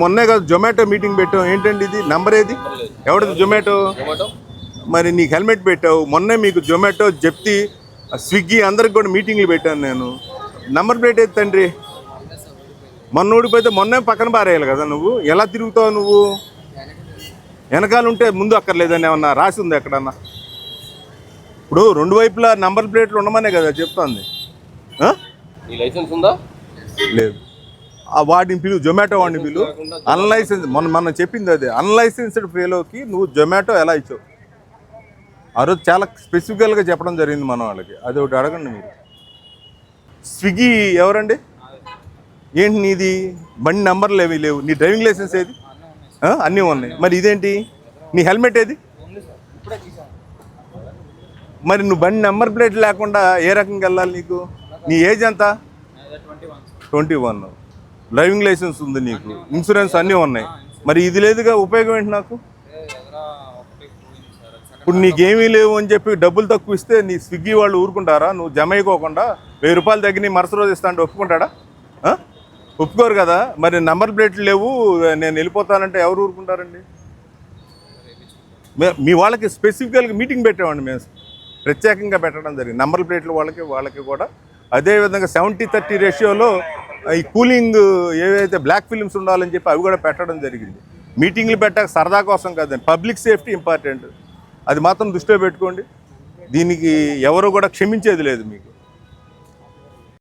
మొన్నే కదా జొమాటో మీటింగ్ పెట్టావు. ఏంటండి ఇది? నంబర్ ఏది? ఎవరిది జొమాటో? మరి నీకు హెల్మెట్ పెట్టావు. మొన్నే మీకు జొమాటో చెప్తి స్విగ్గీ అందరికి కూడా మీటింగ్లు పెట్టాను నేను. నంబర్ ప్లేట్ ఏది తండ్రి? మొన్న ఊడిపోతే మొన్నే పక్కన పారేయాలి కదా నువ్వు. ఎలా తిరుగుతావు నువ్వు? వెనకాల ఉంటే ముందు అక్కర్లేదని ఏమన్నా రాసి ఉంది ఎక్కడన్నా? ఇప్పుడు రెండు వైపులా నంబర్ ప్లేట్లు ఉండమనే కదా చెప్తోంది? నీ లైసెన్స్ ఉందా? లేదు. వాడిని పిలువు జొమాటో వాడిని పిలువు అన్లైసెన్స్ మొన్న మొన్న చెప్పింది అదే. అన్లైసెన్స్డ్ ఫేలోకి నువ్వు జొమాటో ఎలా ఇచ్చావు? ఆ రోజు చాలా స్పెసిఫికల్గా చెప్పడం జరిగింది మన వాళ్ళకి. అది ఒకటి అడగండి మీరు. స్విగ్గీ ఎవరండి? ఏంటి నీది? బండి నంబర్లు ఏవి లేవు? నీ డ్రైవింగ్ లైసెన్స్ ఏది? అన్నీ ఉన్నాయి. మరి ఇదేంటి? నీ హెల్మెట్ ఏది? మరి నువ్వు బండి నెంబర్ ప్లేట్ లేకుండా ఏ రకంగా వెళ్ళాలి నీకు? నీ ఏజ్ ఎంత? Twenty one. డ్రైవింగ్ లైసెన్స్ ఉంది నీకు. ఇన్సూరెన్స్ అన్నీ ఉన్నాయి. మరి ఇది లేదుగా ఉపయోగం ఏంటి నాకు? ఇప్పుడు నీకేమీ లేవు అని చెప్పి డబ్బులు తక్కువ ఇస్తే నీ స్విగ్గీ వాళ్ళు ఊరుకుంటారా? నువ్వు జమ అయిపోకుండా వెయ్యి రూపాయలు తగ్గి నీ మరుసటి రోజు ఇస్తా అంటే ఒప్పుకుంటాడా? ఒప్పుకోరు కదా. మరి నంబర్ ప్లేట్లు లేవు. నేను వెళ్ళిపోతానంటే ఎవరు ఊరుకుంటారండి? మీ వాళ్ళకి స్పెసిఫికల్గా మీటింగ్ పెట్టామండి మేము. ప్రత్యేకంగా పెట్టడం జరిగింది. నంబర్ ప్లేట్లు వాళ్ళకి వాళ్ళకి కూడా. అదేవిధంగా సెవెంటీ థర్టీ రేషియోలో ఈ కూలింగ్ ఏవైతే బ్లాక్ ఫిలిమ్స్ ఉండాలని చెప్పి అవి కూడా పెట్టడం జరిగింది. మీటింగ్లు పెట్టాక సరదా కోసం కాదండి. Public safety important. అది మాత్రం దృష్టిలో పెట్టుకోండి. దీనికి ఎవరు కూడా క్షమించేది లేదు మీకు.